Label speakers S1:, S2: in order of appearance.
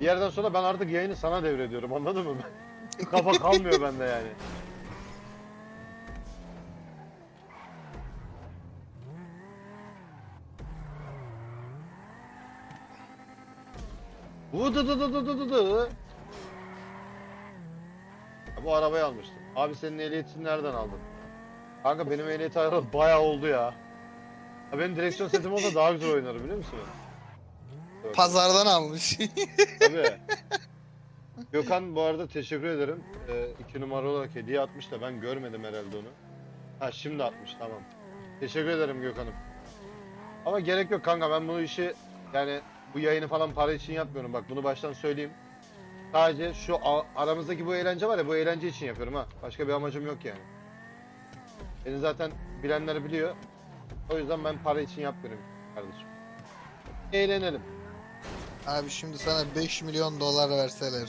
S1: Bir yerden sonra ben artık yayını sana devrediyorum anladın mı? Kafa kalmıyor bende yani. Vudu du du du Bu arabayı almıştım. Abi senin ehliyetini nereden aldın? Kanka benim ehliyet ayarı bayağı oldu ya. ya benim direksiyon setim olsa daha güzel oynarım biliyor musun?
S2: Pazardan almış.
S1: Tabii. Gökhan bu arada teşekkür ederim. Ee, iki numara olarak hediye atmış da ben görmedim herhalde onu. Ha şimdi atmış tamam. Teşekkür ederim Gökhan'ım. Ama gerek yok kanka ben bunu işi yani bu yayını falan para için yapmıyorum bak bunu baştan söyleyeyim. Sadece şu a- aramızdaki bu eğlence var ya bu eğlence için yapıyorum ha. Başka bir amacım yok yani. Beni zaten bilenler biliyor. O yüzden ben para için yapmıyorum kardeşim. Eğlenelim.
S2: Abi şimdi sana 5 milyon dolar verseler.